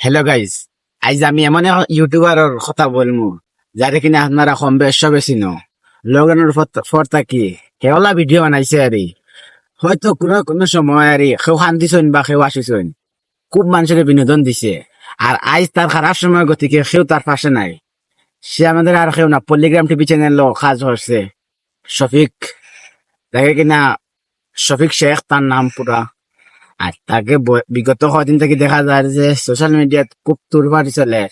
Hello guys আজ আমি এমন ইউটিউবারের কথা বলমু যারে কিনা আপনারা কম বেশ সবে চিনো লগনের ফর থাকি হেওলা ভিডিও বানাইছে আরে হয়তো কোনো কোনো সময় আরে কেউ শান্তিছইন বা কেউ আসিছইন খুব মানুষের বিনোদন দিছে। আর আজ তার খারাপ সময় গতিকে কেউ তার পাশে নাই। সে আমাদের আর কেউ না পল্লিগ্রাম টিভি চ্যানেল কাজ করছে শফিক, তাকে কিনা শফিক শেখ, তার নাম পুরা। আর তাকে বিগত কদিন থেকে দেখা যায় যে সোশ্যাল মিডিয়াত খুব তুরবারি চলে।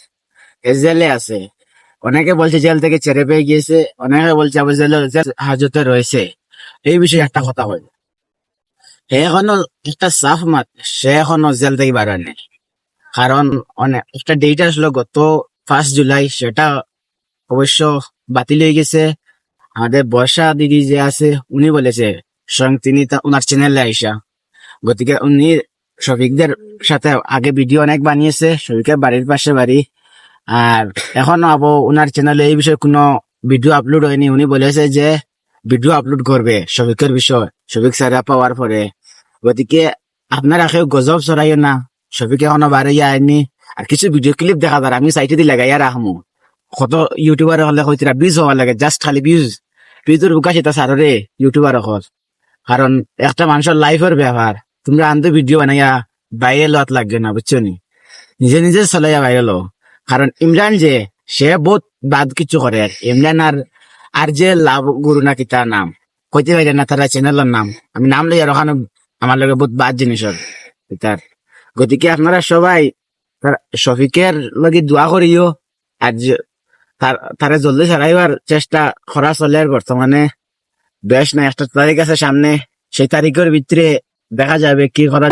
জেলে আছে। অনেকে বলছে জেল থেকে ছেড়ে পেয়ে গিয়েছে, অনেকে বলছে আবার জেলে হাজতে রয়েছে। এই বিষয়ে একটা কথা হয় সে এখনও একটা সাফ মাত, সে এখনও জেল থেকে বার হয়নি। কারণ অনেক একটা ডেট আসলো গত ফার্স্ট জুলাই সেটা অবশ্য বাতিল হয়ে গেছে। আমাদের বর্ষা দিদি যে আছে, উনি বলেছে স্বয়ং তিনি ওনার চ্যানেলে আইসা। গতিকে উনি শফিকদের সাথে আগে ভিডিও অনেক বানিয়েছে, শফিকের বাড়ির পাশে বাড়ি। আর এখনও আবো ওনার চ্যানেলে এই বিষয়ে কোনো ভিডিও আপলোড হয়নি। উনি বলেছে যে ভিডিও আপলোড করবে শফিকের বিষয়, শফিক সারা পাওয়ার পরে। গতিকে আপনারা কেউ গজব চড়াইও না, শফিক এখনও বাড়ি আয়নি আর কিছু ভিডিও ক্লিপ দেখা যায় আমি সাইটে দি লাগাইয়া রাখমু। কত ইউটিউবার হলে হইতরা বিউজ হওয়া লাগে জাস্ট খালি বিউজ বিউজের বুকা সেটা সাররে ইউটিউবার হল কারণ একটা মানুষের লাইফের ব্যাপার। তোমরা আনতে ভিডিও বানাইয়া বাইরে লোয়াত লাগবে না, বুঝছ নি? নিজে নিজে চলাইয়া বাইরে লো কারণ ইমরান যে, সে বহুত বাদ কিছু করে। ইমরান আর আর যে লাভ গুরু না কি তার নাম? কইতে পারে না, তারা চ্যানেলের নাম। আমি নাম লইয়া ওখানে আমার লগে বহুত বাদ জিনিসের তার গতিকে আপনারা সবাই শফিকের লগে দোয়া করিও। আর তার জলদি ছাড়াইবার চেষ্টা করা চলে আর বর্তমানে। বেশ না একটা তারিখ আছে সামনে। সেই তারিখের ভিতরে দেখা যাবে কি করা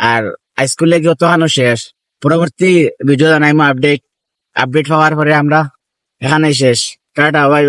আর স্কুলে গিয়ে তো শেষ। পরবর্তী ভিডিও জানাইমো আপডেট আপডেট হওয়ার পরে আমরা এখানেই শেষ। Tata bye bye